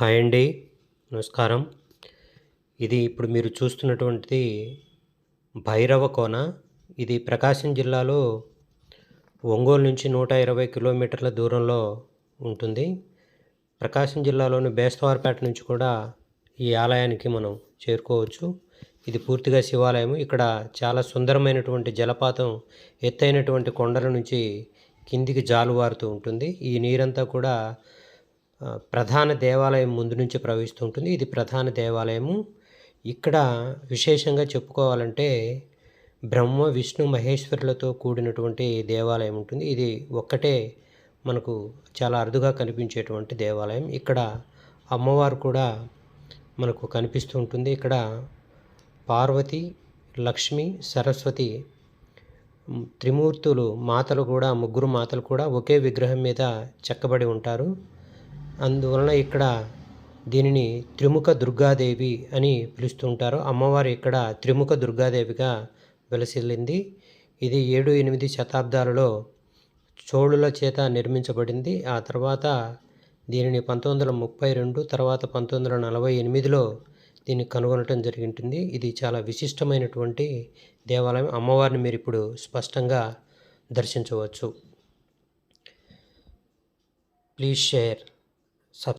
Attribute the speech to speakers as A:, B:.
A: Hi అండి. నమస్కారం. ఇది ఇప్పుడు మీరు చూస్తున్నటువంటిది భైరవ కోన. ఇది ప్రకాశం జిల్లాలో ఒంగోలు నుంచి నూట ఇరవై కిలోమీటర్ల దూరంలో ఉంటుంది. ప్రకాశం జిల్లాలోని బేస్తవార్పేట నుంచి కూడా ఈ ఆలయానికి మనం చేరుకోవచ్చు. ఇది పూర్తిగా శివాలయం ఇక్కడ చాలా సుందరమైనటువంటి జలపాతం ఎత్తైనటువంటి కొండల నుంచి కిందికి జాలువారుతూ ఉంటుంది. ఈ నీరంతా కూడా ప్రధాన దేవాలయం ముందు నుంచి ప్రవహిస్తూ ఉంటుంది. ఇది ప్రధాన దేవాలయము. ఇక్కడ విశేషంగా చెప్పుకోవాలంటే బ్రహ్మ విష్ణు మహేశ్వరులతో కూడినటువంటి దేవాలయం ఉంటుంది. ఇది ఒక్కటే మనకు చాలా అరుదుగా కనిపించేటువంటి దేవాలయం. ఇక్కడ అమ్మవారు కూడా మనకు కనిపిస్తూ ఉంటుంది. ఇక్కడ పార్వతి లక్ష్మి సరస్వతి త్రిమూర్తులు మాతలు కూడా ముగ్గురు మాతలు కూడా ఒకే విగ్రహం మీద చెక్కబడి ఉంటారు. అందువలన ఇక్కడ దీనిని త్రిముఖ దుర్గాదేవి అని పిలుస్తుంటారు. అమ్మవారు ఇక్కడ త్రిముఖ దుర్గాదేవిగా వెలసిల్లింది. ఇది ఏడు ఎనిమిది శతాబ్దాలలో చోళుల చేత నిర్మించబడింది. ఆ తర్వాత దీనిని పంతొమ్మిది వందల ముప్పై రెండు తర్వాత పంతొమ్మిది వందల నలభై ఎనిమిదిలో దీన్ని కనుగొనటం జరిగింటుంది. ఇది చాలా విశిష్టమైనటువంటి దేవాలయం. అమ్మవారిని మీరు ఇప్పుడు స్పష్టంగా దర్శించవచ్చు. Please share.